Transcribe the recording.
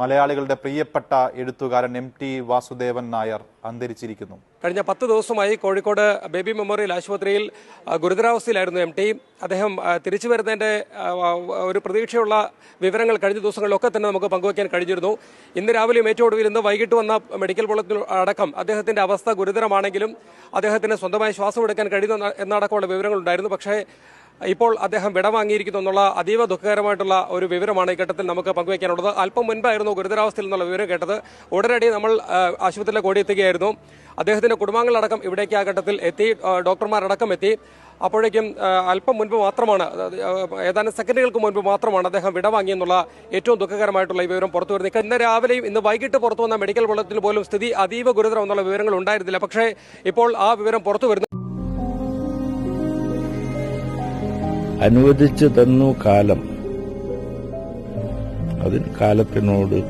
മലയാളികളുടെ പ്രിയപ്പെട്ട എഴുത്തുകാരൻ എം ടി വാസുദേവൻ നായർ അന്തരിച്ചിരിക്കുന്നു. കഴിഞ്ഞ പത്ത് ദിവസമായി കോഴിക്കോട് ബേബി മെമ്മോറിയൽ ആശുപത്രിയിൽ ഗുരുതരാവസ്ഥയിലായിരുന്നു എം ടി. അദ്ദേഹം തിരിച്ചു വരുന്നതിന്റെ ഒരു പ്രതീക്ഷയുള്ള വിവരങ്ങൾ കഴിഞ്ഞ ദിവസങ്ങളിലൊക്കെ തന്നെ നമുക്ക് പങ്കുവയ്ക്കാൻ കഴിഞ്ഞിരുന്നു. ഇന്ന് രാവിലെ ഏറ്റവും ഒടുവിൽ ഇന്ന് വൈകിട്ട് വന്ന മെഡിക്കൽ ബുള്ളറ്റിൻ അടക്കം അദ്ദേഹത്തിന്റെ അവസ്ഥ ഗുരുതരമാണെങ്കിലും അദ്ദേഹത്തിന് സ്വന്തമായി ശ്വാസം എടുക്കാൻ കഴിയുന്ന എന്നടക്കമുള്ള വിവരങ്ങളുണ്ടായിരുന്നു. പക്ഷേ ഇപ്പോൾ അദ്ദേഹം വിടവാങ്ങിയിരിക്കുന്നു എന്നുള്ള അതീവ ദുഃഖകരമായിട്ടുള്ള ഒരു വിവരമാണ് ഈ ഘട്ടത്തിൽ നമുക്ക് പങ്കുവയ്ക്കാനുള്ളത് അല്പം മുൻപായിരുന്നു ഗുരുതരാവസ്ഥയിൽ നിന്നുള്ള വിവരം കേട്ടത്. ഉടനടി നമ്മൾ ആശുപത്രിയിലേക്ക് ഓടിയെത്തുകയായിരുന്നു അദ്ദേഹത്തിന്റെ കുടുംബാംഗങ്ങളടക്കം ഇവിടേക്ക് ആ ഘട്ടത്തിൽ എത്തി ഡോക്ടർമാരടക്കം എത്തി. അപ്പോഴേക്കും അല്പം മുൻപ് മാത്രമാണ് ഏതാനും സെക്കൻഡുകൾക്ക് മുൻപ് മാത്രമാണ് അദ്ദേഹം വിടവാങ്ങിയെന്നുള്ള ഏറ്റവും ദുഃഖകരമായിട്ടുള്ള ഈ വിവരം പുറത്തു വരുന്നത്. ഇന്ന് രാവിലെയും ഇന്ന് വൈകിട്ട് പുറത്തു വന്ന മെഡിക്കൽ ബുള്ളറ്റിൽ പോലും സ്ഥിതി അതീവ ഗുരുതരം എന്നുള്ള വിവരങ്ങൾ ഉണ്ടായിരുന്നില്ല. പക്ഷേ ഇപ്പോൾ ആ വിവരം പുറത്തു വരുന്നു. അനുവദിച്ചു തന്നു കാലം. അതിന് കാലത്തിനോട്